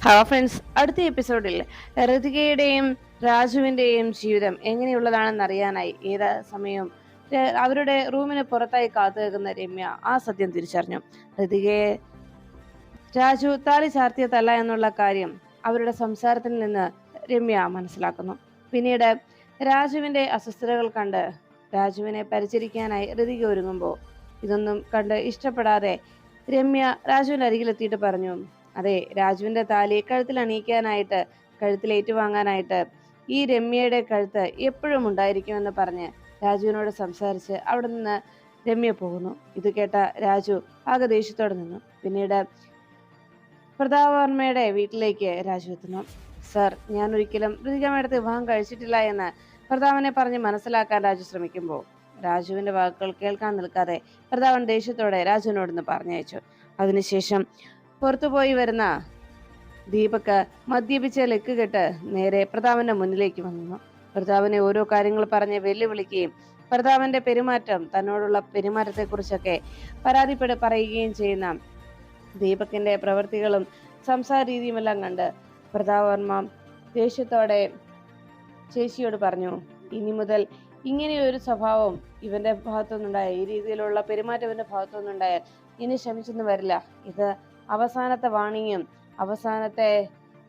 Hello friends അടുത്ത എപ്പിസോഡിൽ ഋതികയുടെയും രാജുവിന്റെയും ജീവിതം എങ്ങനെയുള്ളതാണെന്ന് അറിയാനായി ഏത് സമയവും അവരുടെ റൂമിന് പുറത്തായി കാത്തു നിൽക്കുന്ന രമ്യ ആ സത്യം തിരിച്ചറിഞ്ഞു. ഋതികയെ രാജു താലി ചാർത്തിയതല്ല എന്നുള്ള കാര്യം അവരുടെ സംസാരത്തിൽ നിന്ന് രമ്യ മനസ്സിലാക്കുന്നു. പിന്നീട് രാജുവിന്റെ അസ്വസ്ഥതകൾ കണ്ട് രാജുവിനെ പരിചരിക്കാനായി ഋതിക ഒരുങ്ങുമ്പോൾ ഇതൊന്നും കണ്ട് ഇഷ്ടപ്പെടാതെ രമ്യ രാജുവിന്റെ അരികിലെത്തിയിട്ട് പറഞ്ഞു അതെ രാജുവിന്റെ താലി കഴുത്തിൽ അണിയിക്കാനായിട്ട് കഴുത്തിൽ ഏറ്റുവാങ്ങാനായിട്ട് ഈ രമ്യയുടെ കഴുത്ത് എപ്പോഴും ഉണ്ടായിരിക്കുമെന്ന് പറഞ്ഞ് രാജുവിനോട് സംസാരിച്ച് അവിടെ നിന്ന് രമ്യ പോകുന്നു. ഇത് കേട്ട രാജു ആകെ ദേഷ്യത്തോടെ നിന്നു. പിന്നീട് പ്രതാപവർമ്മയുടെ വീട്ടിലേക്ക് രാജു എത്തുന്നു. സർ ഞാൻ ഒരിക്കലും ഋതിക മേഡത്തെ വിവാഹം കഴിച്ചിട്ടില്ല എന്ന് പ്രതാപനെ പറഞ്ഞ് മനസ്സിലാക്കാൻ രാജു ശ്രമിക്കുമ്പോൾ രാജുവിന്റെ വാക്കുകൾ കേൾക്കാൻ നിൽക്കാതെ പ്രതാപൻ ദേഷ്യത്തോടെ രാജുവിനോടൊന്ന് പറഞ്ഞയച്ചു. അതിനുശേഷം പുറത്തുപോയി വരുന്ന ദീപക് മദ്യപിച്ച ലെക്ക് കെട്ട് നേരെ പ്രതാപന്റെ മുന്നിലേക്ക് വന്നു. പ്രതാപനെ ഓരോ കാര്യങ്ങൾ പറഞ്ഞ് വെല്ലുവിളിക്കുകയും പ്രതാപന്റെ പെരുമാറ്റം തന്നോടുള്ള പെരുമാറ്റത്തെക്കുറിച്ചൊക്കെ പരാതിപ്പെട്ട് പറയുകയും ചെയ്യുന്ന ദീപകിന്റെ പ്രവൃത്തികളും സംസാര രീതിയുമെല്ലാം കണ്ട് പ്രതാപവർമ്മ ദേഷ്യത്തോടെ ചേച്ചിയോട് പറഞ്ഞു ഇനി മുതൽ ഇങ്ങനെയൊരു സ്വഭാവം ഇവന്റെ ഭാഗത്തുനിന്നുണ്ടായ ഈ രീതിയിലുള്ള പെരുമാറ്റം ഇവന്റെ ഭാഗത്തുനിന്നുണ്ടായാൽ ഇനി ക്ഷമിച്ചൊന്നും വരില്ല. ഇത് അവസാനത്തെ വാണിയും അവസാനത്തെ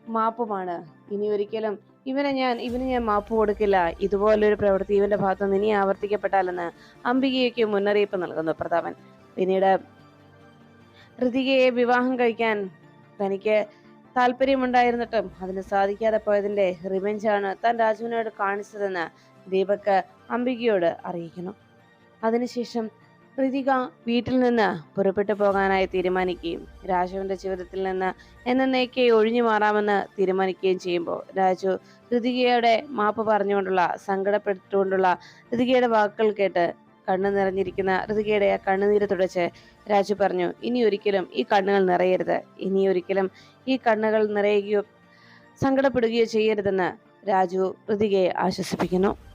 മാപ്പുമാണ്. ഇനി ഒരിക്കലും ഇവനെ ഞാൻ ഇവന് ഞാൻ മാപ്പ് കൊടുക്കില്ല. ഇതുപോലൊരു പ്രവൃത്തി ഇവന്റെ ഭാഗത്തുനിന്ന് ഇനി ആവർത്തിക്കപ്പെട്ടാലെന്ന് അംബികയ്ക്ക് മുന്നറിയിപ്പ് നൽകുന്നു പ്രതാപൻ. പിന്നീട് ഋതികയെ വിവാഹം കഴിക്കാൻ തനിക്ക് താല്പര്യമുണ്ടായിരുന്നിട്ടും അതിന് സാധിക്കാതെ പോയതിന്റെ റിവെഞ്ചാണ് താൻ രാജുവിനോട് കാണിച്ചതെന്ന് ദീപക് അംബികയോട് അറിയിക്കുന്നു. അതിനുശേഷം ഋതിക വീട്ടിൽ നിന്ന് പുറപ്പെട്ടു പോകാനായി തീരുമാനിക്കുകയും രാജുവിന്റെ ജീവിതത്തിൽ നിന്ന് എന്നേക്കെ ഒഴിഞ്ഞു മാറാമെന്ന് തീരുമാനിക്കുകയും ചെയ്യുമ്പോൾ രാജു ഋതികയുടെ മാപ്പ് പറഞ്ഞുകൊണ്ടുള്ള സങ്കടപ്പെട്ടുകൊണ്ടുള്ള ഋതികയുടെ വാക്കുകൾ കേട്ട് കണ്ണു നിറഞ്ഞിരിക്കുന്ന ഋതികയുടെ ആ കണ്ണുനീര് തുടച്ച് രാജു പറഞ്ഞു ഇനി ഒരിക്കലും ഈ കണ്ണുകൾ നിറയരുത്. ഇനി ഒരിക്കലും ഈ കണ്ണുകൾ നിറയുകയോ സങ്കടപ്പെടുകയോ ചെയ്യരുതെന്ന് രാജു ഋതികയെ ആശ്വസിപ്പിക്കുന്നു.